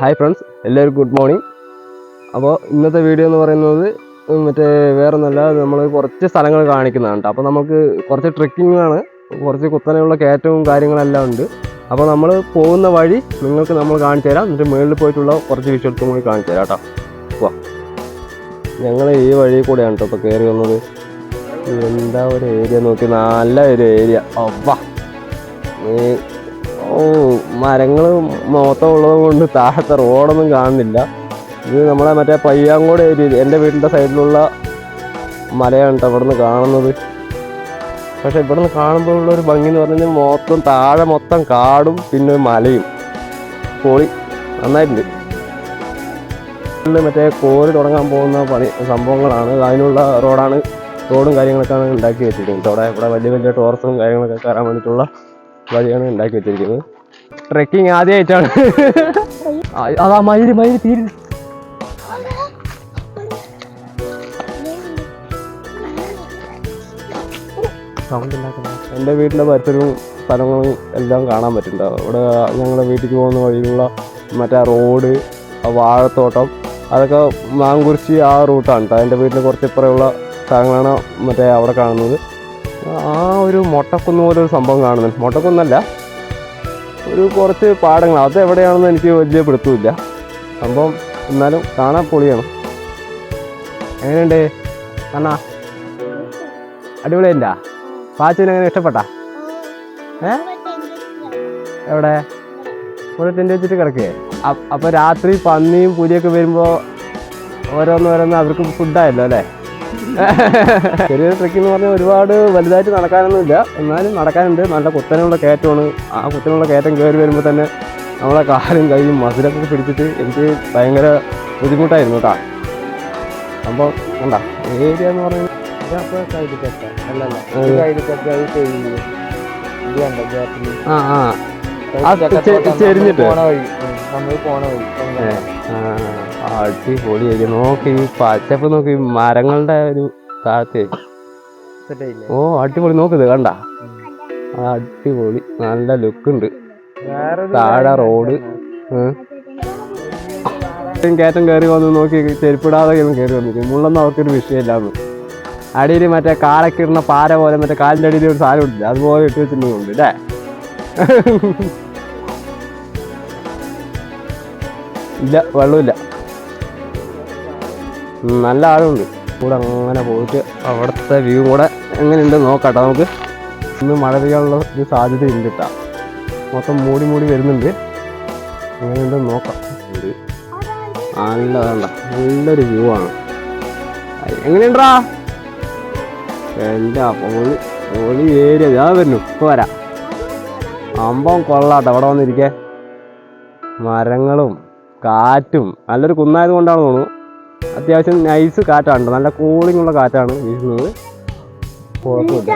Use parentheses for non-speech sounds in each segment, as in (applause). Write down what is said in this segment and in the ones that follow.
Hi friends എല്ലാവർക്കും good morning അപ്പോൾ ഇന്നത്തെ വീഡിയോ എന്ന് പറയുന്നത് മറ്റേ വേറെ ഒന്നുമല്ല നമ്മൾ കുറച്ച് സ്ഥലങ്ങൾ കാണിക്കുന്നതാണ് അപ്പോൾ നമുക്ക് കുറച്ച് ട്രക്കിങ്ങാണ് കുറച്ച് കുത്തനെയുള്ള കയറ്റവും കാര്യങ്ങളെല്ലാം ഉണ്ട്. അപ്പോൾ നമ്മൾ പോകുന്ന വഴി നിങ്ങൾക്ക് നമ്മൾ കാണിച്ചു തരാം. എന്നിട്ട് മുകളിൽ പോയിട്ടുള്ള കുറച്ച് വിഷ്വൽസും കൂടി കാണിച്ചു തരാം കേട്ടോ. പോവാം ഞങ്ങൾ ഈ വഴി കൂടെയാണ് കേട്ടോ ഇപ്പോൾ കയറി വന്നത്. എന്താ ഒരു ഏരിയ നോക്കി നല്ല ഒരു ഏരിയ ഈ ഓ മരങ്ങൾ മൊത്തം ഉള്ളത് കൊണ്ട് താഴത്തെ റോഡൊന്നും കാണുന്നില്ല. ഇത് നമ്മളെ മറ്റേ പയ്യാങ്കോട് ഏരിയ എന്റെ വീടിന്റെ സൈഡിലുള്ള മലയാണ് കേട്ടോ ഇവിടുന്ന് കാണുന്നത്. പക്ഷേ ഇവിടുന്ന് കാണുമ്പോൾ ഉള്ള ഒരു ഭംഗി എന്ന് പറഞ്ഞാൽ മൊത്തം താഴെ മൊത്തം കാടും പിന്നെ മലയും. പൊളി. നന്നായിട്ടുണ്ട്. മറ്റേ കോരി തുടങ്ങാൻ പോകുന്ന പണി സംഭവങ്ങളാണ്. അതിനുള്ള റോഡാണ്. റോഡും കാര്യങ്ങളൊക്കെയാണ് ഉണ്ടാക്കി വെച്ചിരിക്കുന്നത്. അവിടെ ഇവിടെ വലിയ വലിയ ടോർച്ചും കാര്യങ്ങളൊക്കെ കയറാൻ വേണ്ടിയിട്ടുള്ള വഴിയാണ് ഉണ്ടാക്കി വെച്ചിരിക്കുന്നത്. ട്രെക്കിംഗ് ആദ്യമായിട്ടാണ് അതാ മയിൽ മയിൽ തീര്. എന്റെ വീട്ടിലെ പരിസരവും സ്ഥലങ്ങളും എല്ലാം കാണാൻ പറ്റുന്നുണ്ട്. ഇവിടെ ഞങ്ങളുടെ വീട്ടിലേക്ക് പോകുന്ന വഴിയിലുള്ള മറ്റേ റോഡ് ആ വാഴത്തോട്ടം അതൊക്കെ മാങ്കുറിച്ചി ആ റൂട്ടാണ് കേട്ടോ. എന്റെ വീട്ടിൽ കുറച്ച് ഇപ്പുറമുള്ള സ്ഥലങ്ങളാണ് മറ്റേ അവിടെ കാണുന്നത്. ആ ഒരു മൊട്ടക്കുന്ന് പോലെ ഒരു സംഭവം കാണുന്നുണ്ട്. മൊട്ടക്കുന്നല്ല ഒരു കുറച്ച് പാടങ്ങൾ. അത് എവിടെയാണെന്ന് എനിക്ക് വലിയ പിടുത്തമില്ല. സംഭവം എന്നാലും കാണാൻ പൊളിയാണ്. എങ്ങനെയുണ്ട്? കണ്ണാ അടിപൊളിയല്ല? പാച്ചിന് എങ്ങനെ ഇഷ്ടപ്പെട്ടാ? ഏ? എവിടെ? ഇവിടെ ടെന്റ് വെച്ചിട്ട് കിടക്കേ? അപ്പോൾ രാത്രി പന്നിയും പുലിയൊക്കെ വരുമ്പോൾ ഓരോന്ന് ഓരോന്ന് അവർക്ക് ഫുഡായല്ലോ അല്ലേ? (laughs) ചെറിയൊരു ട്രക്കിംഗ് എന്ന് പറഞ്ഞാൽ ഒരുപാട് വലുതായിട്ട് നടക്കാനൊന്നുമില്ല. എന്നാലും നടക്കാനുണ്ട്. നല്ല കുത്തനുള്ള കയറ്റമാണ്. ആ കുത്തനുള്ള കയറ്റം കയറി വരുമ്പോൾ തന്നെ നമ്മളെ കാലും കൈയും മസിലൊക്കെ പിടിച്ചിട്ട് എനിക്ക് ഭയങ്കര ബുദ്ധിമുട്ടായിരുന്നു കേട്ടോ. അപ്പോൾ ഉണ്ടാ ഏരിയ എന്ന് പറഞ്ഞാൽ ആ ആ ചെരിഞ്ഞിട്ട്? പോണ വഴി. നമ്മൾ പോണ വഴി. ആ, അടിപൊളിയായിരിക്കും നോക്കി ഈ പച്ചപ്പ് നോക്കി മരങ്ങളുടെ ഒരു താഴത്തെ സെറ്റായില്ലേ ഓ അടിപൊളി. നോക്കുന്നത് കണ്ട? അടിപൊളി. നല്ല ലുക്ക് ഉണ്ട്. താഴെ റോഡ്. കയറ്റം കയറി വന്ന് നോക്കി ചെരുപ്പിടാതെ കയറി വന്നിരിക്കും മുള്ളൊന്നും അവർക്കൊരു വിഷയമില്ലാന്ന്. അടിയിൽ മറ്റേ കാലൊക്കെ ഇടുന്ന പാര പോലെ മറ്റേ കാലിന്റെ അടിയിൽ ഒരു സാധനം ഇട്ടില്ല അതുപോലെ ഇട്ട് വെച്ചിട്ടുണ്ട് അല്ലേ? ഇല്ല വെള്ളമില്ല. നല്ല ആഴമുണ്ട്. കൂടെ അങ്ങനെ പോയിട്ട് അവിടുത്തെ വ്യൂ കൂടെ എങ്ങനെയുണ്ട് നോക്കാട്ടോ നമുക്ക്. ഇന്ന് മഴ പെയ്യാനുള്ള ഒരു സാധ്യത ഉണ്ട് കേട്ടോ മൊത്തം മൂടി മൂടി വരുന്നുണ്ട്. എങ്ങനെയുണ്ട് നോക്കാം. നല്ല വേണ്ട. നല്ലൊരു വ്യൂ ആണ്. എങ്ങനെയുണ്ടാ? എന്റെ പൊളി ഒളി ഏരിയ. ഞാൻ വരുന്നു. ഇപ്പോൾ വരാം. അമ്പം കൊള്ളാട്ടോ. അവിടെ വന്നിരിക്കേ. മരങ്ങളും കാറ്റും. നല്ലൊരു കുന്നായത് കൊണ്ടാണ് തോന്നുന്നു. അത്യാവശ്യം നൈസ് കാറ്റാണ്. നല്ല കൂളിംഗ് ഉള്ള കാറ്റാണ് വീശുന്നത്. കുഴപ്പമില്ല?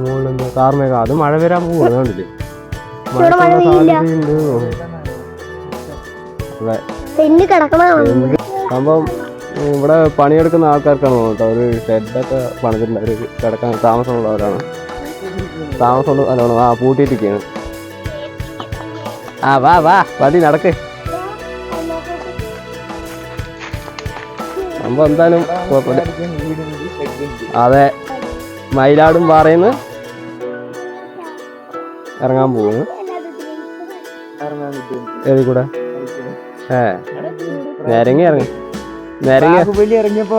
മുകളിലെന്താ കാർമേഘം അത് മഴ വരാൻ പോകുന്നത് കണ്ടില്ലേ? സംഭവം ഇവിടെ പണിയെടുക്കുന്ന ആൾക്കാർക്കാണ് കേട്ടോ. ഒരു ഷെഡൊക്കെ പണിതിട്ടുണ്ട്. അവർ കിടക്കാൻ താമസമുള്ളവരാണ്. താമസമുള്ള ആ പൂട്ടിയിട്ടിരിക്കുകയാണ്. ആ വാ വാ. പതി നടക്ക്. സംഭവം എന്തായാലും കുഴപ്പമില്ല. അതെ മയിലാടും പാറയിന്ന് ഇറങ്ങാൻ പോകുന്നു. ഏതി കൂടെ ഏ നേരങ്ങി ഇറങ്ങി. നേരങ്ങി ഇറങ്ങിയപ്പോ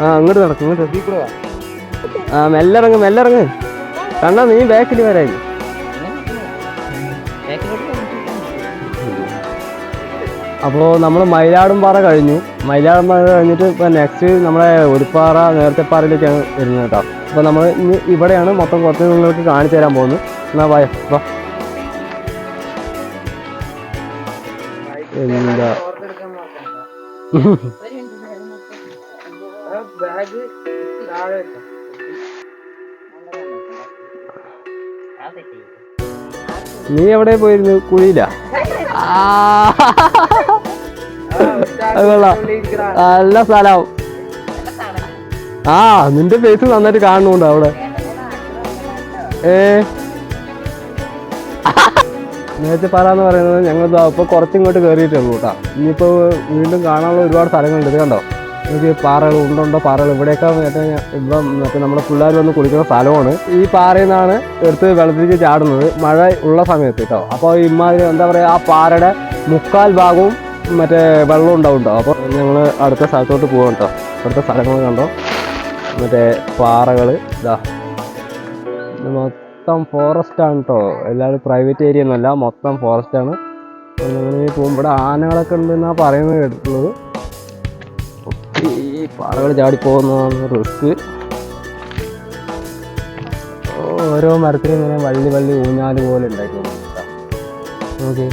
ആ അങ്ങോട്ട് നടക്കും ഇങ്ങോട്ട് ആ മെല്ലിറങ്ങ് മെല്ലിറങ്ങ്. മെല്ലെ ഇറങ്ങ് കണ്ണാ നീ ബാക്കിൽ വരായി അപ്പോൾ നമ്മൾ മൈലാടുംപാറ കഴിഞ്ഞു. മൈലാടുംപാറ കഴിഞ്ഞിട്ട് ഇപ്പോൾ നെക്സ്റ്റ് നമ്മളെ ഒരുപ്പാറ നേരത്തെ പാറയിലേക്കാണ് വരുന്നത് കേട്ടോ. അപ്പോൾ നമ്മൾ ഇനി ഇവിടെയാണ് മൊത്തം കുറച്ച് നിങ്ങൾക്ക് കാണിച്ചു തരാൻ പോകുന്നത്. എന്നാ വായ എന്താ. നീ എവിടെ പോയിരുന്നു? കുഴിയില്ല നല്ല സ്ഥലം. ആ നിന്റെ ഫേസ് നന്നായിട്ട് കാണുന്നുണ്ട് അവിടെ. ഏ? നേരത്തെ പാറ എന്ന് പറയുന്നത് ഞങ്ങൾ ഇപ്പൊ കുറച്ചിങ്ങോട്ട് കയറിയിട്ടുള്ളൂ കേട്ടോ. ഇനിയിപ്പോ വീണ്ടും കാണാനുള്ള ഒരുപാട് സ്ഥലങ്ങളുണ്ട്. ഇത് കണ്ടോ? എനിക്ക് പാറകൾ ഉണ്ടുണ്ടോ പാറകൾ? ഇവിടെയൊക്കെ മറ്റേ ഇപ്പം മറ്റേ നമ്മുടെ പിള്ളേർ വന്ന് കുളിക്കുന്ന സ്ഥലമാണ്. ഈ പാറയിൽ നിന്നാണ് എടുത്ത് വെള്ളത്തിലേക്ക് ചാടുന്നത്. മഴ ഉള്ള സമയത്ത് കേട്ടോ. അപ്പോൾ ഇമാതിരി എന്താ പറയുക ആ പാറയുടെ മുക്കാൽ ഭാഗവും മറ്റേ വെള്ളം ഉണ്ടാവും കേട്ടോ അപ്പോൾ ഞങ്ങൾ അടുത്ത സ്ഥലത്തോട്ട് പോകാം കേട്ടോ അടുത്ത സ്ഥലങ്ങൾ കണ്ടോ? മറ്റേ പാറകൾ ഇതാ മൊത്തം ഫോറസ്റ്റ് ആണ് കേട്ടോ എല്ലാവരും പ്രൈവറ്റ് ഏരിയ ഒന്നുമല്ല മൊത്തം ഫോറസ്റ്റ് ആണ്. അങ്ങനെ പോകുമ്പോൾ ഇവിടെ ആനകളൊക്കെ ഉണ്ടെന്നാണ് പറയുന്നത് കേട്ടിട്ടുള്ളത്. ഈ പാറകൾ ചാടിപ്പോകുന്നതാണ് റിസ്ക് ഓരോ മരത്തിലും ഇങ്ങനെ വള്ളി വള്ളി ഊഞ്ഞാൽ പോലെ ഉണ്ടായിക്കോളും ഓക്കെ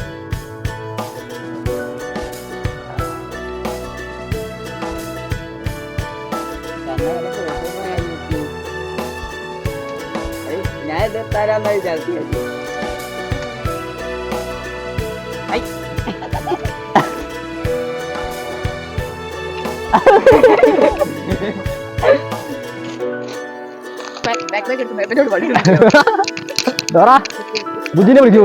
ഇത് തരാന്നാ വിചാരിച്ചു വഴി ബുദ്ധിനെ വിളിക്കൂ.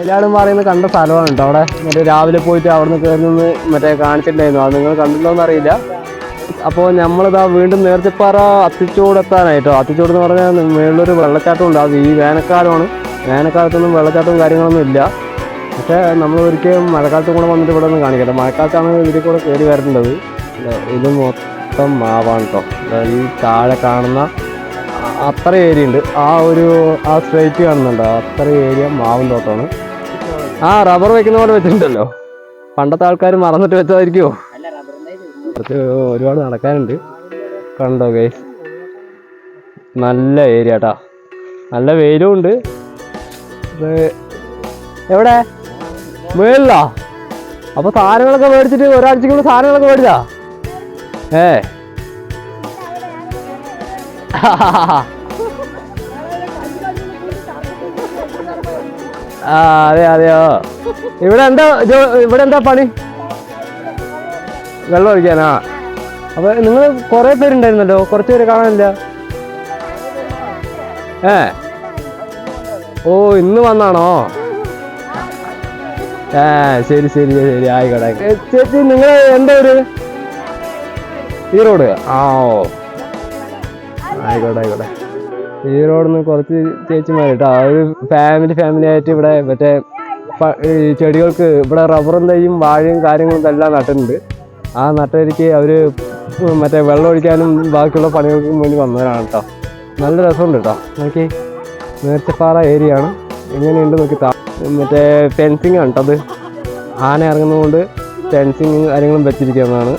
എല്ലാവരും പറയുന്നത് കണ്ട സ്ഥലമാണ് കേട്ടോ അവിടെ. മറ്റേ രാവിലെ പോയിട്ട് അവിടെ നിന്ന് കയറി നിന്ന് മറ്റേ കാണിച്ചിട്ടുണ്ടായിരുന്നു. അത് നിങ്ങൾ കണ്ടിട്ടുണ്ടോന്ന് അറിയില്ല. അപ്പോൾ നമ്മളിതാ വീണ്ടും നേർച്ചപ്പാറ അത്തിച്ചോടെത്താനായിട്ടോ. അത്തിച്ചോട് എന്ന് പറഞ്ഞാൽ മേളിലൊരു വെള്ളച്ചാട്ടം ഉണ്ട് അത് ഈ വേനൽക്കാലമാണ്. വേനൽക്കാലത്തൊന്നും വെള്ളച്ചാട്ടവും കാര്യങ്ങളൊന്നും ഇല്ല. പക്ഷേ നമ്മൾ ഒരിക്കലും മഴക്കാലത്തും കൂടെ വന്നിട്ട് ഇവിടെ ഒന്ന് കാണിക്കട്ടെ മഴക്കാലത്താണ് ഇതിൽ കൂടെ കയറി വരേണ്ടത്. ഇത് മൊത്തം മാവാണ് കേട്ടോ ഈ താഴെ കാണുന്ന അത്ര ഏരിയ ഉണ്ട്. ആ ഒരു ആ സ്ട്രൈറ്റ് കാണുന്നുണ്ട്. അത്ര ഏരിയ മാവും തോട്ടമാണ് ആ റബ്ബർ വെക്കുന്ന പോലെ വെച്ചിട്ടുണ്ടല്ലോ. പണ്ടത്തെ ആൾക്കാർ മറന്നിട്ട് വെച്ചതായിരിക്കുമോ റബ്ബറിന്റെ ഒരുപാട് നടക്കാനുണ്ട്. കണ്ടോ ഗൈസ് നല്ല ഏരിയ കേട്ടാ നല്ല വെയിലും ഉണ്ട്. എവിടെ? മേളിലാ? അപ്പൊ സാധനങ്ങളൊക്കെ മേടിച്ചിട്ട് ഒരാഴ്ചക്കുള്ള സാധനങ്ങളൊക്കെ മേടിച്ചാ ഏ? അതെ അതെയോ ഇവിടെ എന്താ ഇവിടെ എന്താ പണി? വെള്ളം ഒഴിക്കാനാ? അപ്പൊ നിങ്ങൾ കുറെ പേരുണ്ടായിരുന്നല്ലോ കുറച്ച് പേര് കാണാനില്ല? ഏ? ഓ ഇന്ന് വന്നാണോ? ഏ ശരി ശരി ശരി ആയിക്കോട്ടെ ചേച്ചി നിങ്ങൾ എന്താ ഒരു ഈറോഡ് ആ ഓ. ആയിക്കോട്ടെ ആയിക്കോട്ടെ. ഈറോഡിൽ നിന്ന് കുറച്ച് ചേച്ചിമാർ കേട്ടോ ഒരു ഫാമിലി ഫാമിലി ആയിട്ട് ഇവിടെ മറ്റേ ചെടികൾക്ക് ഇവിടെ റബ്ബറും തൈയും വാഴയും കാര്യങ്ങളും എല്ലാം നട്ടിട്ടുണ്ട്. ആ നട്ടരിക്ക് അവർ മറ്റേ വെള്ളം ഒഴിക്കാനും ബാക്കിയുള്ള പണികൾക്കും വേണ്ടി വന്നവരാണ് കേട്ടോ നല്ല രസമുണ്ട് കേട്ടോ നോക്കി. നേർച്ചപ്പാറ ഏരിയ ആണ് എങ്ങനെയുണ്ട് നോക്കി താ മറ്റേ ഫെൻസിങ് ആണ് കേട്ടോ അത്. ആന ഇറങ്ങുന്നതുകൊണ്ട് ഫെൻസിങ് കാര്യങ്ങളും വെച്ചിരിക്കുന്നതാണ്.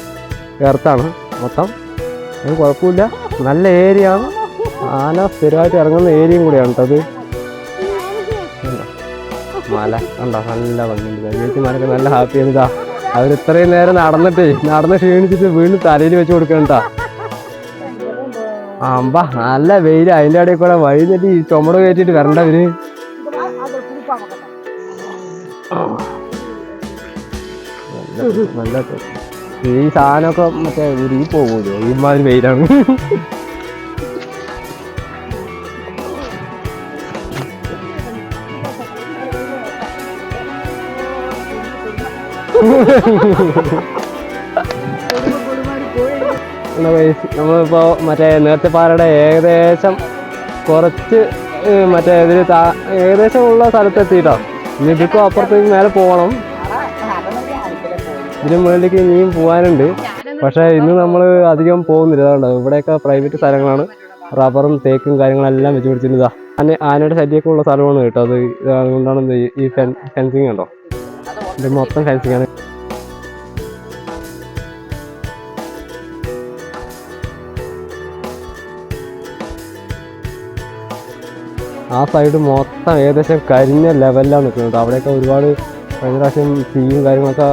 എർത്താണ് മൊത്തം. അത് കുഴപ്പമില്ല. നല്ല ഏരിയ ആണ്. ആന സ്ഥിരമായിട്ട് ഇറങ്ങുന്ന ഏരിയയും കൂടിയാണ് കേട്ടോ അത്? മല. കണ്ടോ? നല്ല ഭംഗിയുണ്ട്. മലക്ക് നല്ല ഹാപ്പി ആണ് ഇതാ. അവർ ഇത്രയും നേരം നടന്നിട്ട് നടന്ന് ക്ഷീണിച്ചിട്ട് വീണ്ടും തലയിൽ വെച്ച് കൊടുക്കണ്ട അമ്പ നല്ല വെയിൽ അതിന്റെ ഇടയിൽ കൂടെ വഴി തെറ്റി ഈ ചുമട് കയറ്റിട്ട് വരണ്ടവര് ഈ സാധനമൊക്കെ മറ്റേ ഉരുകി പോകുമല്ലോ ഈ മാതിരി വെയിലാണ്. നമ്മളിപ്പോ മറ്റേ നേർച്ചപ്പാറയുടെ ഏകദേശം കുറച്ച് മറ്റേ ഇതിൽ താ- ഏകദേശം ഉള്ള സ്ഥലത്ത് എത്തിയിട്ടോ ഇനി ഇതിപ്പോ അപ്പുറത്തേക്ക് മേലെ പോകണം ഇതിന് മുകളിലേക്ക് ഇനിയും പോകാനുണ്ട് പക്ഷേ ഇന്ന് നമ്മൾ അധികം പോകുന്നില്ല. അതുകൊണ്ട് ഇവിടെയൊക്കെ പ്രൈവറ്റ് സ്ഥലങ്ങളാണ്. റബ്ബറും തേക്കും കാര്യങ്ങളെല്ലാം വെച്ച് പിടിച്ചിരുന്നതാ. ആന ആനയുടെ ശല്യമൊക്കെ ഉള്ള സ്ഥലമാണ് കേട്ടോ. അത് അതുകൊണ്ടാണ് ഈ ഫെൻ ഫെൻസിങ് കണ്ടോ? ഇത് മൊത്തം ഫെൻസിങ് ആണ്. ആ സൈഡ് മൊത്തം ഏകദേശം കരിഞ്ഞ ലെവലിലാണ് നിൽക്കുന്നത്. അവിടെയൊക്കെ ഒരുപാട് കഴിഞ്ഞ പ്രാവശ്യം തീയും കാര്യങ്ങളൊക്കെ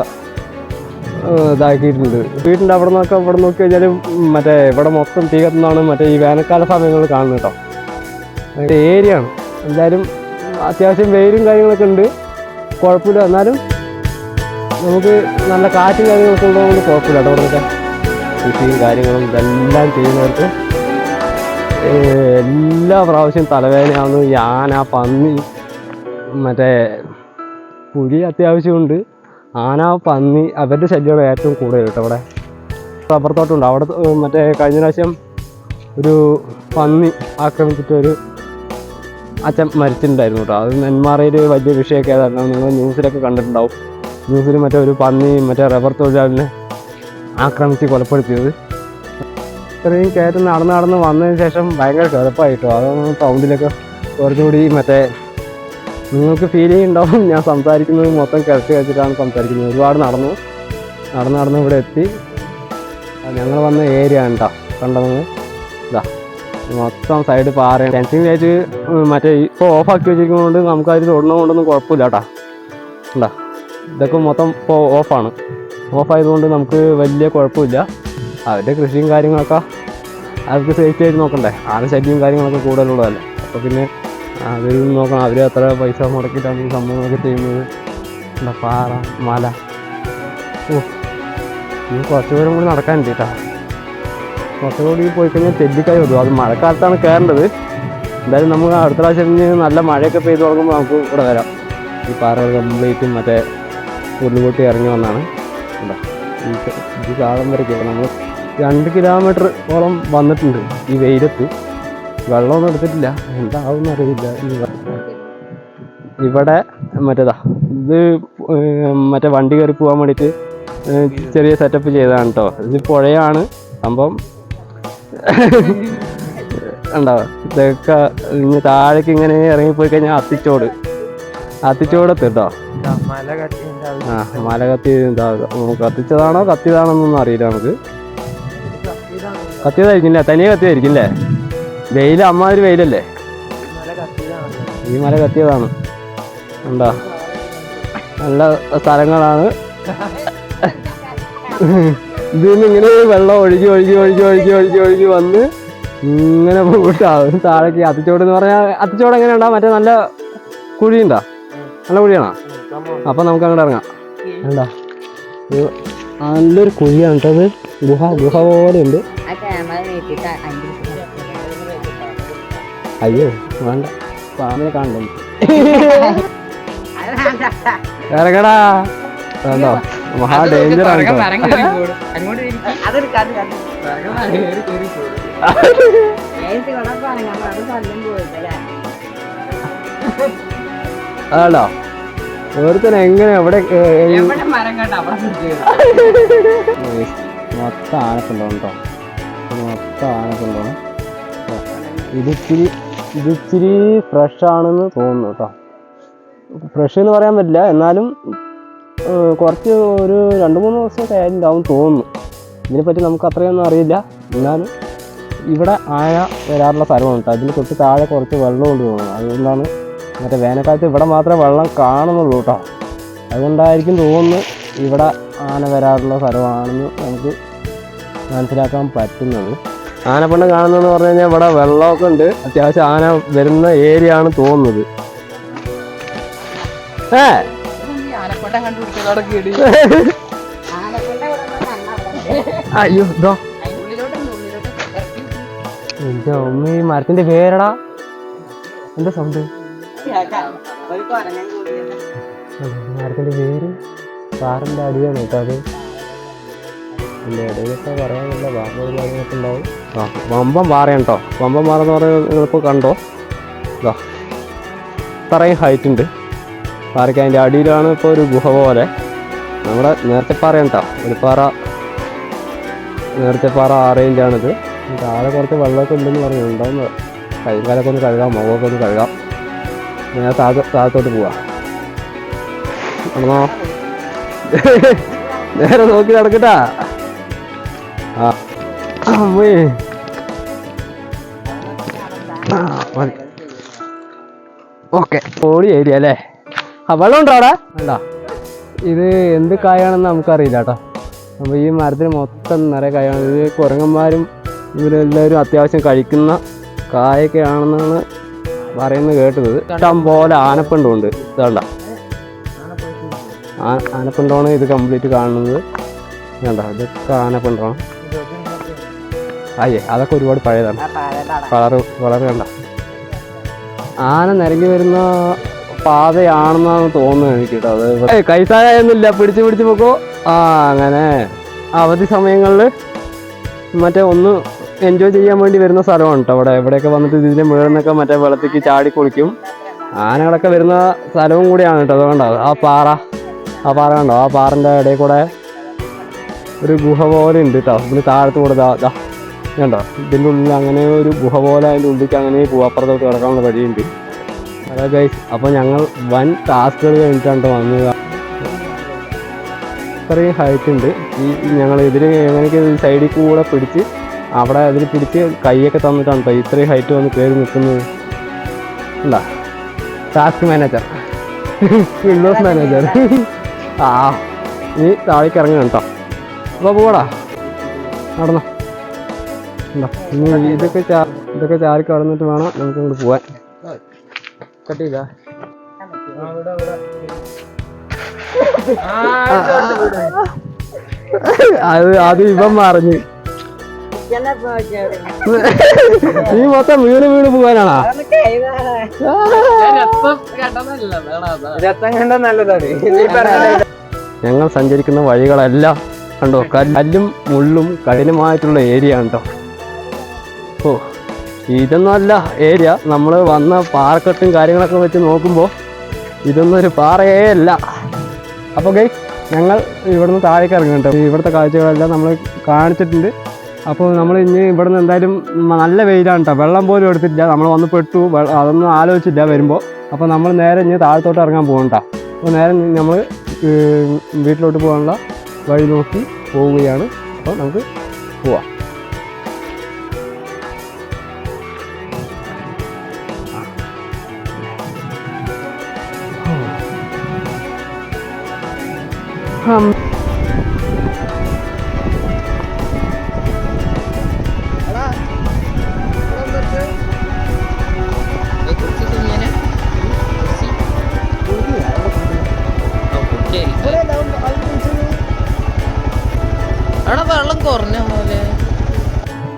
ഇതാക്കിയിട്ടുണ്ട്. വീട്ടിന്റെ അവിടെ നിന്നൊക്കെ ഇവിടെ നോക്കി കഴിഞ്ഞാൽ മറ്റേ ഇവിടെ മൊത്തം തീ കത്തുന്നതാണ് മറ്റേ ഈ വേനൽക്കാല സമയങ്ങളിൽ കാണുന്നത് കേട്ടോ ഏരിയ ആണ്. എന്തായാലും അത്യാവശ്യം വെയിലും കാര്യങ്ങളൊക്കെ ഉണ്ട്. കുഴപ്പമില്ല. എന്നാലും നമുക്ക് നല്ല കാറ്റും കാര്യങ്ങളൊക്കെ ഉള്ളതുകൊണ്ട് കുഴപ്പമില്ല കേട്ടോ ഇവിടുത്തെ കൃഷിയും കാര്യങ്ങളും ഇതെല്ലാം ചെയ്യുന്നവർക്ക് എല്ലാ പ്രാവശ്യം തലവേദനയാവുന്നു. ആ പന്നി മറ്റേ പുലി അത്യാവശ്യമുണ്ട്. ആന പന്നി അവരുടെ ശല്യമാണ് ഏറ്റവും കൂടുതൽ കേട്ടോ ഇവിടെ. റബ്ബർ തോട്ടമുണ്ട് അവിടെ മറ്റേ കഴിഞ്ഞ പ്രാവശ്യം ഒരു പന്നി ആക്രമിച്ചിട്ട് ഒരു അച്ഛൻ മരിച്ചിട്ടുണ്ടായിരുന്നു കേട്ടോ. അത് നെന്മാറയിൽ വലിയ വിഷയമൊക്കെ ആയിരുന്നു. നിങ്ങൾ ന്യൂസിലൊക്കെ കണ്ടിട്ടുണ്ടാവും. ന്യൂസിൽ മറ്റേ ഒരു പന്നി മറ്റേ റബ്ബർ തൊഴിലാളിനെ ആക്രമിച്ച് കൊലപ്പെടുത്തിയത്. ഇത്രയും കയറ്റം നടന്ന് നടന്ന് വന്നതിന് ശേഷം ഭയങ്കര കിടപ്പായിട്ടോ. അതൊന്നും സൗണ്ടിലൊക്കെ കുറച്ചുകൂടി മറ്റേ നിങ്ങൾക്ക് ഫീൽ ചെയ്യുന്നുണ്ടാവും. ഞാൻ സംസാരിക്കുന്നത് മൊത്തം കിടച്ച് കഴിച്ചിട്ടാണ് സംസാരിക്കുന്നത്. ഒരുപാട് നടന്നു. നടന്ന് നടന്ന് ഇവിടെ എത്തി. ഞങ്ങൾ വന്ന ഏരിയ ആണ് കേട്ടോ കണ്ടോ നിങ്ങൾ? ഇതാ. മൊത്തം സൈഡ് പാറ ഫെൻസിങ് വെച്ച് മറ്റേ ഇപ്പോൾ ആക്കി വെച്ചിരിക്കുന്നതുകൊണ്ട് നമുക്ക് അതിൽ തൊടുന്നതുകൊണ്ടൊന്നും കുഴപ്പമില്ല കേട്ടോ ഉണ്ടാ ഇതൊക്കെ മൊത്തം ഇപ്പോൾ ഓഫാണ് ഓഫായതുകൊണ്ട് നമുക്ക് വലിയ കുഴപ്പമില്ല. അവരുടെ കൃഷിയും കാര്യങ്ങളൊക്കെ അവർക്ക് സേഫ്റ്റി ആയിട്ട് നോക്കണ്ടേ. ആന ശല്യവും കാര്യങ്ങളൊക്കെ കൂടുതലുള്ളതല്ലേ. അപ്പോൾ പിന്നെ അവരിൽ നോക്കണം. അവർ എത്ര പൈസ മുടക്കിയിട്ടാണ് ഈ സംഭവങ്ങളൊക്കെ ചെയ്യുന്നത്? എന്താ പാറ മല. ഓ ഇനി കുറച്ച് ദൂരം കൂടി നടക്കാനുണ്ട് കേട്ടോ. കുറച്ചുകൂടി പോയി കഴിഞ്ഞാൽ ചെല്ലിക്കായി വരും അത് മഴക്കാലത്താണ് കയറേണ്ടത് എന്തായാലും നമുക്ക് അടുത്ത പ്രാവശ്യം നല്ല മഴയൊക്കെ പെയ്തു തുടങ്ങുമ്പോൾ നമുക്ക് ഇവിടെ വരാം. ഈ പാറകൾ കംപ്ലീറ്റും മറ്റേ ഉരുളുപൊട്ടി ഇറങ്ങി വന്നാണ്. ഉണ്ടോ ഈ കാലം വരയ്ക്കുക നമ്മൾ രണ്ട് കിലോമീറ്റർ ഓളം വന്നിട്ടുണ്ട് ഈ വെയിലത്ത്. വെള്ളമൊന്നും എടുത്തിട്ടില്ല. എന്താവും അറിയില്ല. ഇവിടെ മറ്റേതാ ഇത് മറ്റേ വണ്ടി കയറി പോകാൻ വേണ്ടിയിട്ട് ചെറിയ സെറ്റപ്പ് ചെയ്തതാണ് കേട്ടോ ഇത് പുഴയാണ്. സംഭവം ഉണ്ടാവുക ഇതൊക്കെ ഇങ്ങനെ താഴേക്ക് ഇങ്ങനെ ഇറങ്ങിപ്പോയി കഴിഞ്ഞാൽ അത്തിച്ചോട്. അത്തിച്ചോടത്ത് കേട്ടോ ആ മല കത്തി നമുക്ക് കത്തിച്ചതാണോ കത്തിയതാണോ എന്നൊന്നും അറിയില്ല നമുക്ക്. കത്തിയതായിരിക്കില്ലേ? തനിയെ കത്തിയതായിരിക്കില്ലേ? വെയിൽ അമ്മാതിരി വെയിലല്ലേ? ഈ മല കത്തിയതാണ്. എന്താ നല്ല സ്ഥലങ്ങളാണ്. ഇതിൽ ഇങ്ങനെ വെള്ളം ഒഴുകി ഒഴുകി ഒഴുകി ഒഴുകി ഒഴുകി ഒഴുകി വന്ന് ഇങ്ങനെ പോയിട്ട് താഴേക്ക് അത്തിച്ചോട് എന്ന് പറഞ്ഞാൽ അത്തിച്ചോട് എങ്ങനെ ഉണ്ടാവും മറ്റേ നല്ല കുഴിയുണ്ടോ? നല്ല കുഴിയാണോ? അപ്പൊ നമുക്ക് അങ്ങോട്ട് ഇറങ്ങാം. എന്താ നല്ലൊരു കുഴിയാണ് കേട്ടത് ഗുഹ ഗുഹ പോലെ ഉണ്ട്. നീട്ടിട്ട് അതിന്റെ അയ്യോ വേണ്ട. പാമ്പിനെ കാണണ്ടോ ഇറങ്ങടാ. വേണ്ടോ? മഹാ ഡേഞ്ചർ ആണ് (laughs) അതാണോ അത് ആണോ? എങ്ങനെ എവിടെ മൊത്തം ആനക്കുണ്ടോ കേട്ടോ മൊത്തം ആനക്കൊണ്ടാണ് ഇതിച്ചിരി ഇതിച്ചിരി ഫ്രഷ് ആണെന്ന് തോന്നുന്നു കേട്ടോ ഫ്രഷ് എന്ന് പറയാൻ പറ്റില്ല. എന്നാലും കുറച്ച് ഒരു രണ്ട് മൂന്ന് ദിവസമൊക്കെ ആയിട്ടുണ്ടാവും തോന്നുന്നു. ഇതിനെപ്പറ്റി നമുക്ക് അത്രയൊന്നും അറിയില്ല. എന്നാലും ഇവിടെ ആയ വരാറുള്ള സ്ഥലമാണ് കേട്ടോ അതിന് തൊട്ട് താഴെ കുറച്ച് വെള്ളമുണ്ട് തോന്നുന്നു. അതുകൊണ്ടാണ് മറ്റേ വേനൽക്കാലത്ത് ഇവിടെ മാത്രമേ വെള്ളം കാണുന്നുള്ളൂ കേട്ടോ അതുകൊണ്ടായിരിക്കും തോന്നുന്നു ഇവിടെ ആന വരാറുള്ള സ്ഥലമാണെന്ന് നമുക്ക് മനസ്സിലാക്കാൻ പറ്റുന്നത്. ആനപ്പണ്ണ് കാണുന്നതെന്ന് പറഞ്ഞു കഴിഞ്ഞാൽ ഇവിടെ വെള്ളമൊക്കെ ഉണ്ട്. അത്യാവശ്യം ആന വരുന്ന ഏരിയ ആണ് തോന്നുന്നത്. ഏ? അയ്യോ ഇതോ. എന്റെ അമ്മ ഈ മരത്തിന്റെ പേരടാ. എന്താ സൗണ്ട്? മരത്തിന്റെ പേര് പാറിന്റെ അടിയാണ് കേട്ടോ അത്. ഇതിന്റെ ഇടയിലൊക്കെ പറയാനുള്ള ഭാഗങ്ങളൊക്കെ ഉണ്ടാവും. ആ വമ്പം പാറയാണ് കേട്ടോ വമ്പം പാറ എന്ന് പറയുന്നത് നിങ്ങളിപ്പോൾ കണ്ടോ? ഇതാ ഇത്രയും ഹൈറ്റ് ഉണ്ട്. പാറയ്ക്ക് അതിന്റെ അടിയിലാണ് ഇപ്പോൾ ഒരു ഗുഹ പോലെ. നമ്മുടെ നേരത്തെ പാറയാണ് കേട്ടോ ഒരു പാറ നേർച്ചപ്പാറ ആ റേഞ്ചാണിത് താഴെ കുറച്ച് വെള്ളമൊക്കെ ഉണ്ടെന്ന് പറഞ്ഞു. ഉണ്ടാവുന്ന കൈകാലൊക്കെ ഒന്ന് കഴുകാം മുഖമൊക്കെ ഒന്ന് കഴുകാം. ഞാൻ താഴെ താഴത്തോട്ട് പോവാം. ആണോ? നേരെ നോക്കി നടക്കട്ടാ. അമ്മേ ഓക്കെ. പോളി ഏരിയ അല്ലേ? ആ വെള്ളം ഉണ്ടോ അവിടെ? വേണ്ട. ഇത് എന്ത് കായാണെന്ന് നമുക്കറിയില്ല കേട്ടോ. അപ്പോൾ ഈ മരത്തിന് മൊത്തം നിറയെ കായാണ്. ഇത് കുരങ്ങന്മാരും ഇവരെല്ലാവരും അത്യാവശ്യം കഴിക്കുന്ന കായൊക്കെ ആണെന്നാണ് പറയുന്നത് കേട്ടത്. ഇഷ്ടം പോലെ ആനപ്പണ്ടുണ്ട് ഇതാണ്ട ആനപ്പണ്ടാണ് ഇത് കംപ്ലീറ്റ് കാണുന്നത്. വേണ്ട ഇതൊക്കെ ആനപ്പിണ്ടമാണ് അയ്യേ അതൊക്കെ ഒരുപാട് പഴയതാണ്. വളരെ വളരെ കളറ് കളറ് കണ്ട. ആന നിരങ്ങി വരുന്ന പാതയാണെന്നാണ് തോന്നുന്നത് എനിക്ക് കേട്ടോ അത് കൈസായൊന്നുമില്ല പിടിച്ച് പിടിച്ച് പോക്കോ. ആ അങ്ങനെ. അവധി സമയങ്ങളിൽ മറ്റേ ഒന്ന് എൻജോയ് ചെയ്യാൻ വേണ്ടി വരുന്ന സ്ഥലമാണ് കേട്ടോ അവിടെ എവിടെയൊക്കെ വന്നിട്ട് ഇതിന്റെ മുഴുവനൊക്കെ മറ്റേ വെള്ളത്തേക്ക് ചാടി കുളിക്കും. ആനകളൊക്കെ വരുന്ന സ്ഥലവും കൂടിയാണ് കേട്ടോ അതുകൊണ്ടോ. ആ പാറ ആ പാറ കണ്ടോ? ആ പാറന്റെ ഇടയിൽ കൂടെ ഒരു ഗുഹ പോലെ ഉണ്ട് കേട്ടോ ഇതിന് താഴത്ത് കൂടെ ദാ ദാ. കണ്ടോ? ഇതിന്റെ ഉള്ളിൽ അങ്ങനെ ഒരു ഗുഹ പോലെ അതിന്റെ ഉള്ളിലേക്ക് അങ്ങനെ പൂവപ്പുറത്തോട്ട് കിടക്കാനുള്ള വഴിയുണ്ട്. അതാ ഗൈസ് അപ്പോൾ ഞങ്ങൾ വൻ ടാസ്കുകൾ കഴിഞ്ഞിട്ടാണ് വന്നത്. ഇത്രയും ഹൈറ്റ് ഉണ്ട്. ഈ ഞങ്ങൾ ഇതിന് എങ്ങനെയൊക്കെ സൈഡിൽ കൂടെ പിടിച്ച് അവിടെ അതിൽ പിടിച്ച് കൈയൊക്കെ തന്നിട്ടാണ് ഇത്രയും ഹൈറ്റ് വന്ന് കയറി നിൽക്കുന്നത്. അല്ല ടാസ്ക് മാനേജർ വിൻഡോസ് മാനേജർ ആ ഇനി താഴേക്ക് ഇറങ്ങി കേട്ടോ അപ്പോൾ പോടാ. നടന്നോ. ഇനി ഇതൊക്കെ ഇതൊക്കെ ചാരി കടന്നിട്ട് വേണം നമുക്ക് ഇങ്ങോട്ട് പോവാൻ. കട്ടിയില്ല അത് അത് ഇവൻ മറിഞ്ഞ്. നീ മൊത്തം വീണ് വീണ് പോകാനാണോ ഞങ്ങൾ സഞ്ചരിക്കുന്ന വഴികളെല്ലാം കണ്ടോ? കല്ലും മുള്ളും കഠിനമായിട്ടുള്ള ഏരിയ കണ്ടോ കേട്ടോ. ഇതൊന്നും അല്ല ഏരിയ. നമ്മൾ വന്ന പാറക്കെട്ടും കാര്യങ്ങളൊക്കെ വെച്ച് നോക്കുമ്പോൾ ഇതൊന്നും ഒരു പാറയേ അല്ല. അപ്പോൾ ഗൈ ഞങ്ങൾ ഇവിടുന്ന് താഴേക്ക് ഇറങ്ങുന്നുണ്ട് ഇവിടുത്തെ കാഴ്ചകളെല്ലാം നമ്മൾ കാണിച്ചിട്ടുണ്ട്. അപ്പോൾ നമ്മൾ ഇനി ഇവിടുന്ന് എന്തായാലും നല്ല വെയിലാണ് കേട്ടോ. വെള്ളം പോലും എടുത്തിട്ടില്ല. നമ്മൾ വന്ന് പെട്ടു. അതൊന്നും ആലോചിച്ചില്ല വരുമ്പോൾ അപ്പോൾ നമ്മൾ നേരെ ഇനി താഴത്തോട്ട് ഇറങ്ങാൻ പോകണ്ട അപ്പോൾ നേരെ നമ്മൾ വീട്ടിലോട്ട് പോകാനുള്ള വഴി നോക്കി പോവുകയാണ്. അപ്പോൾ നമുക്ക് പോവാം.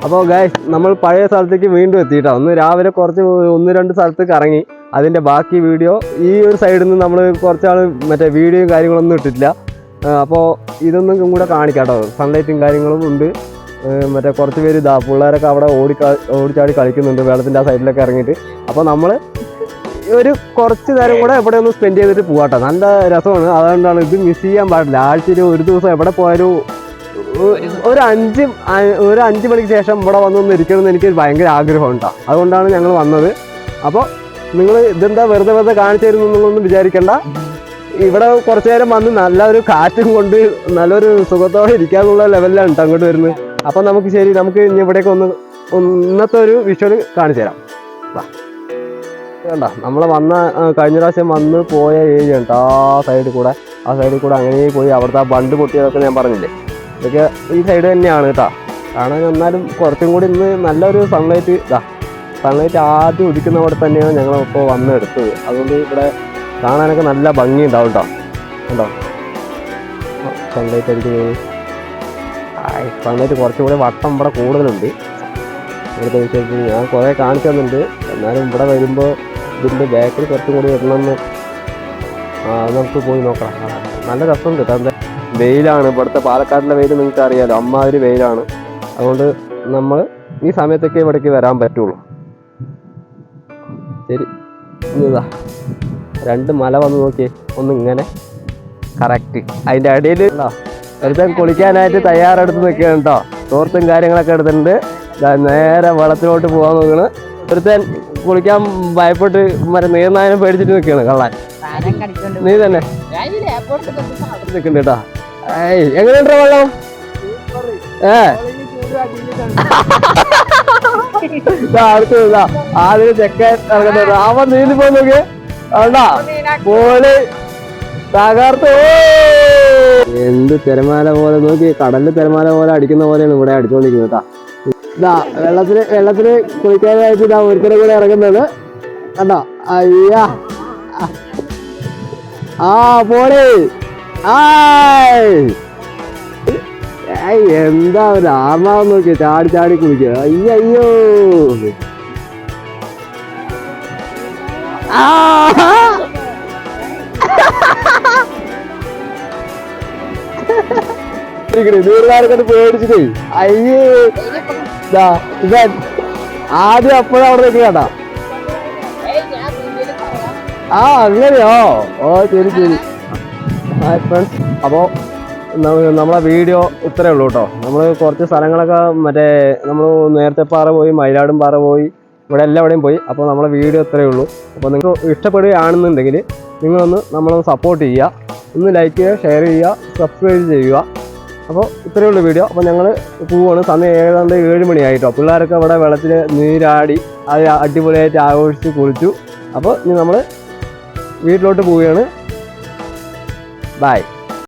അപ്പോൾ ഗായ്സ് നമ്മൾ പഴയ സ്ഥലത്തേക്ക് വീണ്ടും എത്തിയിട്ടാണ് ഒന്ന് രാവിലെ കുറച്ച് ഒന്ന് രണ്ട് സ്ഥലത്തേക്ക് ഇറങ്ങി. അതിന്റെ ബാക്കി വീഡിയോ ഈ ഒരു സൈഡിൽ നിന്ന് നമ്മൾ കുറച്ചാൾ മറ്റേ വീഡിയോയും കാര്യങ്ങളൊന്നും ഇട്ടിട്ടില്ല. അപ്പോൾ ഇതൊന്നും കൂടെ കാണിക്കാം കേട്ടോ സൺലൈറ്റും കാര്യങ്ങളും ഉണ്ട്. മറ്റേ കുറച്ച് പേര് ഇതാ പിള്ളേരൊക്കെ അവിടെ ഓടി ഓടിച്ചാടി കളിക്കുന്നുണ്ട് വെള്ളത്തിന്റെ ആ സൈഡിലൊക്കെ ഇറങ്ങിയിട്ട്. അപ്പോൾ നമ്മൾ ഒരു കുറച്ച് നേരം കൂടെ എവിടെ ഒന്ന് സ്പെൻഡ് ചെയ്തിട്ട് പോകാട്ടോ നല്ല രസമാണ്. അതുകൊണ്ടാണ് ഇത് മിസ് ചെയ്യാൻ പാടില്ല. ആഴ്ചയിൽ ഒരു ദിവസം എവിടെ പോയാലും ഒരു അഞ്ച് ഒരു അഞ്ച് മണിക്ക് ശേഷം ഇവിടെ വന്നൊന്ന് ഇരിക്കണം എന്ന് എനിക്ക് ഭയങ്കര ആഗ്രഹം ഉണ്ടാ. അതുകൊണ്ടാണ് ഞങ്ങൾ വന്നത്. അപ്പോൾ നിങ്ങൾ ഇതെന്താ വെറുതെ വെറുതെ കാണിച്ചു തരുന്നൊന്നും വിചാരിക്കണ്ട. ഇവിടെ കുറച്ചു നേരം വന്ന് നല്ലൊരു കാറ്റും കൊണ്ട് നല്ലൊരു സുഖത്തോടെ ഇരിക്കാന്നുള്ള ലെവലിലാണ് കേട്ടോ അങ്ങോട്ട് വരുന്നത്. അപ്പോൾ നമുക്ക് ശരി നമുക്ക് ഇനി ഇവിടേക്ക് ഒന്ന് ഇന്നത്തെ ഒരു വിഷ്വൽ കാണിച്ചു തരാം. വാ. കണ്ട നമ്മൾ വന്ന കഴിഞ്ഞ പ്രാവശ്യം വന്ന് പോയ ഏരിയ ഉണ്ട് ആ സൈഡിൽ കൂടെ. ആ സൈഡിൽ കൂടെ അങ്ങനെ പോയി അവിടുത്തെ ബണ്ട് പൊട്ടിയതൊക്കെ ഞാൻ പറഞ്ഞില്ലേ? ഇതൊക്കെ ഈ സൈഡ് തന്നെയാണ് കേട്ടോ കാണാൻ എന്നാലും കുറച്ചും കൂടി ഇന്ന് നല്ലൊരു സൺലൈറ്റ് ഇതാ സൺലൈറ്റ് ആദ്യം ഉദിക്കുന്ന അവിടെ തന്നെയാണ് ഞങ്ങൾ ഇപ്പോൾ വന്ന് എടുത്തത് അതുകൊണ്ട് ഇവിടെ കാണാനൊക്കെ നല്ല ഭംഗി ഉണ്ടാവും കേട്ടോ കണ്ടോ സൺലൈറ്റ് അടിക്കുന്നത് കുറച്ചും കൂടി വട്ടം ഇവിടെ കൂടുതലുണ്ട്. ഇവിടുത്തെ വിഷയത്തിൽ ഞാൻ കുറേ കാണിച്ചു തന്നിട്ടുണ്ട്. എന്നാലും ഇവിടെ വരുമ്പോൾ ഇതിന്റെ ബാക്കിൽ കുറച്ചും കൂടി വരണമെന്ന് നമുക്ക് പോയി നോക്കാം. നല്ല രസമുണ്ട് കേട്ടോ വെയിലാണ്. ഇവിടുത്തെ പാലക്കാടിലെ വെയിൽ നിങ്ങൾക്ക് അറിയാലോ അമ്മാതിരി വെയിലാണ്. അതുകൊണ്ട് നമ്മൾ ഈ സമയത്തൊക്കെ ഇവിടേക്ക് വരാൻ പറ്റുള്ളൂ. ശരി. ഇതാ. രണ്ട് മല വന്ന് നോക്കിയേ. ഒന്ന് ഇങ്ങനെ കറക്റ്റ് അതിന്റെ ഇടയിൽ ഒരുത്തൻ കുളിക്കാനായിട്ട് തയ്യാറെടുത്ത് നിൽക്കുകയാണ് കേട്ടോ. തോർത്തും കാര്യങ്ങളൊക്കെ എടുത്തിട്ടുണ്ട്. നേരെ വെള്ളത്തിലോട്ട് പോകാൻ നോക്കണ്. ഒരുത്തൻ കുളിക്കാൻ ഭയപ്പെട്ട് മറ്റേ നീർനായനെ പേടിച്ചിട്ട് നിൽക്കുകയാണ്. കള്ളാൻ. നീ തന്നെ. നിൽക്കുന്നുണ്ട് ഏയ് എങ്ങനെയുണ്ടോ വെള്ളം? ഏ. ആദ്യം ചെക്കൻ ഇറങ്ങുന്നത്. അവൻ നീന്തി പോയി എന്ത് തിരമാല പോലെ നോക്കി കടലിൽ തിരമാല പോലെ അടിക്കുന്ന പോലെയാണ് ഇവിടെ അടിച്ചോണ്ടിരിക്കുന്നത് കേട്ടാ ഇതാ വെള്ളത്തിന് വെള്ളത്തിന് കുളിക്കാനായിട്ട് ഇതാ ഒരുത്തരെ കൂടെ ഇറങ്ങുന്നത്. കണ്ടോ? അയ്യ. ആ പോലെ. ആയ്. എന്താ ഒരു ആർമാവ് നോക്കി ചാടി ചാടി കുളിക്കുക? അയ്യോ ദൂരക്കാരൊക്കെ പേടിച്ചിട്ടേ. അയ്യേ. ഇവൻ ആദ്യം അപ്പോഴും അവിടെ നിൽക്കുക ആ അങ്ങനെയോ? ഓ ശരി ശരി. ഹായ് ഫ്രണ്ട്സ് അപ്പോൾ നമ്മളെ വീഡിയോ ഇത്രേ ഉള്ളൂ കേട്ടോ. നമ്മൾ കുറച്ച് സ്ഥലങ്ങളൊക്കെ മറ്റേ നമ്മൾ നേരത്തെ പാറ പോയി മയിലാടും പാറ പോയി ഇവിടെ എല്ലാവിടെയും പോയി. അപ്പോൾ നമ്മളെ വീഡിയോ ഇത്രയേ ഉള്ളൂ. അപ്പോൾ നിങ്ങൾക്ക് ഇഷ്ടപ്പെടുകയാണെന്നുണ്ടെങ്കിൽ നിങ്ങളൊന്ന് നമ്മളൊന്ന് സപ്പോർട്ട് ചെയ്യുക. ഒന്ന് ലൈക്ക് ചെയ്യുക ഷെയർ ചെയ്യുക സബ്സ്ക്രൈബ് ചെയ്യുക. അപ്പോൾ ഇത്രയേ ഉള്ളൂ വീഡിയോ. അപ്പോൾ ഞങ്ങൾ പോവുകയാണ് സമയം ഏതാണ്ട് ഏഴ് മണിയായിട്ടോ. പിള്ളേരൊക്കെ ഇവിടെ വെള്ളത്തിൽ നീരാടി അത് അടിപൊളിയായിട്ട് ആഘോഷിച്ച് കുളിച്ചു. അപ്പോൾ ഇനി നമ്മൾ വീട്ടിലോട്ട് പോവുകയാണ്. ബായ്